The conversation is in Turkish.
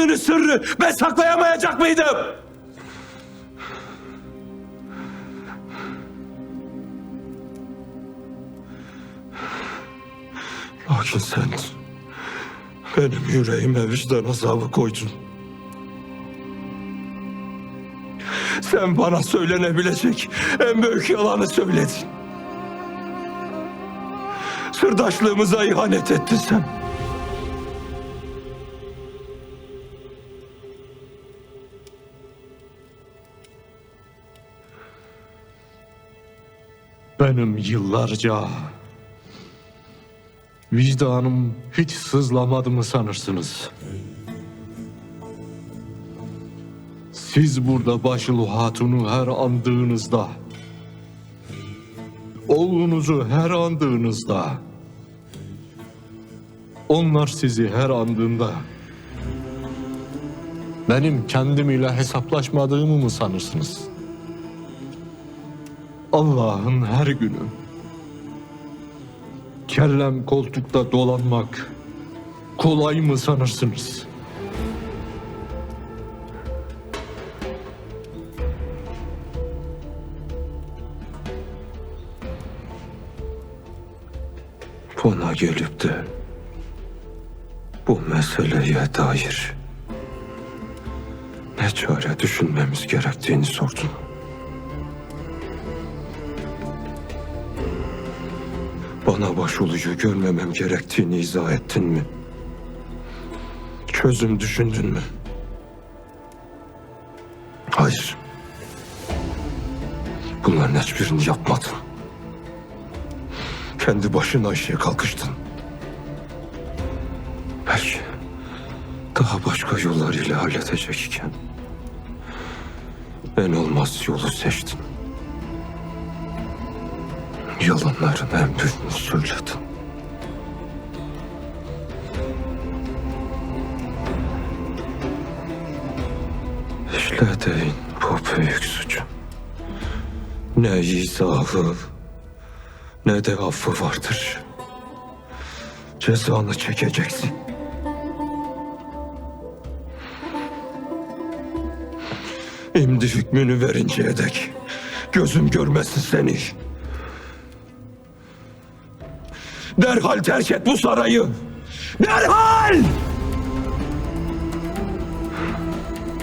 yaptığınız sırrı ben saklayamayacak mıydım? Lakin sen benim yüreğime vicdan azabı koydun. Sen bana söylenebilecek en büyük yalanı söyledin. Sırdaşlığımıza ihanet ettin sen. Benim yıllarca vicdanım hiç sızlamadı mı sanırsınız? Siz burada Başılı Hatun'u her andığınızda, oğlunuzu her andığınızda, onlar sizi her andığında, benim kendim ile hesaplaşmadığımı mı sanırsınız? Allah'ın her günü, kellem koltukta dolanmak kolay mı sanırsınız? Bana gelip de bu meseleye dair ne çare düşünmemiz gerektiğini sordun. Bana başolucu görmemem gerektiğini izah ettin mi? Çözüm düşündün mü? Hayır. Bunların hiçbirini yapmadın. Kendi başına işe kalkıştın. Belki daha başka yollar ile halledecek iken en olmaz yolu seçtin. Yalanların en büyüğünü söyledin. İşlediğin bu büyük suçun ne izahı ne de affı vardır. Cezanı çekeceksin. Şimdi hükmünü verinceye dek gözüm görmesin seni. Derhal terk et bu sarayı. Derhal!